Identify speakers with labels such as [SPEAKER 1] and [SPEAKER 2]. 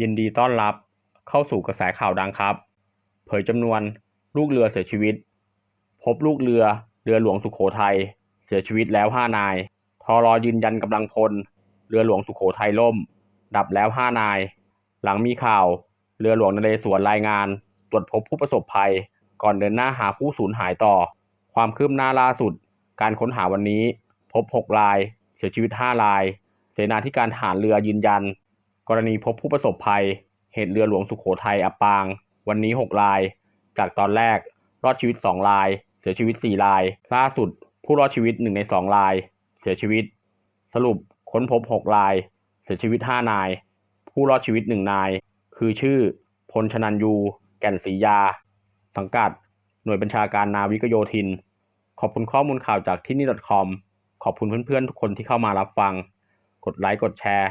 [SPEAKER 1] ยินดีต้อนรับเข้าสู่กระแสข่าวดังครับ เผยจำนวนลูกเรือเสียชีวิต พบลูกเรือเรือหลวงสุโขทัยเสียชีวิตแล้ว 5 นาย ทรอยืนยันกำลังพล เรือหลวงสุโขทัยล่ม ดับแล้ว 5 นาย หลังมีข่าว เรือหลวงนเรศวรรายงาน ตรวจพบผู้ประสบภัย ก่อนเดินหน้าหาผู้สูญหายต่อ ความคืบหน้าล่าสุด การค้นหาวันนี้ พบ 6 ราย เสียชีวิต 5 ราย เสนาธิการทหารเรือยืนยัน กรณีพบผู้ประสบภัย เหตุเรือหลวงสุโขทัยอับปาง วันนี้ 6 ราย จากตอนแรก รอดชีวิต 2 ราย เสียชีวิต 4 ราย ล่าสุด ผู้รอดชีวิต 1 ใน 2 ราย เสียชีวิต สรุปค้นพบ 6 ราย เสียชีวิต 5 นาย ผู้รอดชีวิต 1 นาย คือชื่อพลชนันยู แก่นศรียา สังกัด หน่วยบัญชาการนาวิกโยธิน ขอบคุณข้อมูลข่าวจากที่นี่ .com ขอบคุณเพื่อนๆทุกคนที่เข้ามารับฟัง กดไลค์ กดแชร์